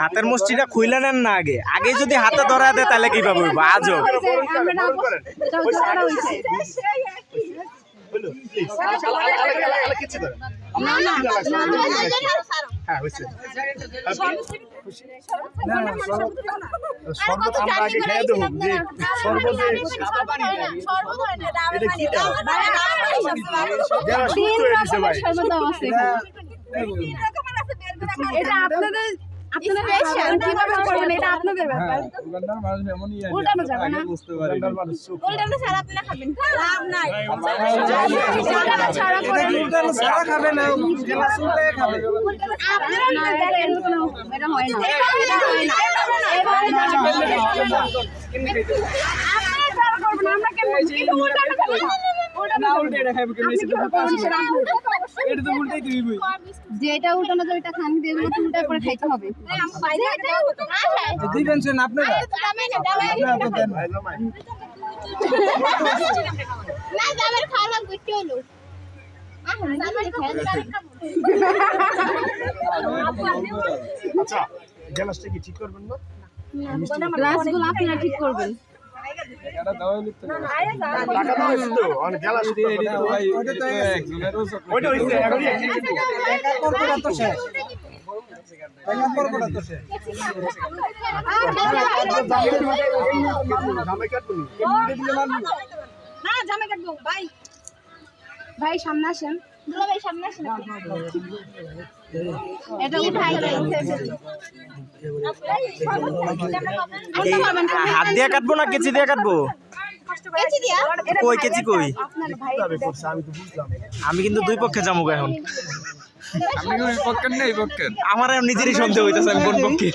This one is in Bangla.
হাতের মুষ্টিটা খুইলে নেন না আগে আগে যদি হাতে ধরা দেয় তাহলে কি কীভাবে হইব আজও শরবত আমরা আগে খেয়ে দেবো যে শরবতে এটা কি যারা সুস্থ হয়ে গেছে ভাই এটা আপনাদের আপনাদের যেটা উল্টানো এটা খান দিয়ে উল্টা করে খাইতে হবে দিবেন আচ্ছা গ্যালাসটা কি ঠিক করবেন না? গ্লাসগুলো আপনারা ঠিক করবেন ভাই সামনে আসেন দুলা সামনে আসেন এটা উঠাই হাত দিয়ে কাটবো না কেচি দিয়ে কাটবো? কই কেচি কই? আপনার ভাই। আমি তো বুঝলাম। না। আমি কিন্তু দুই পক্ষে যাব এখন। আমার নিজেরই সন্দেহ হইতেছে আমি কোন পক্ষে।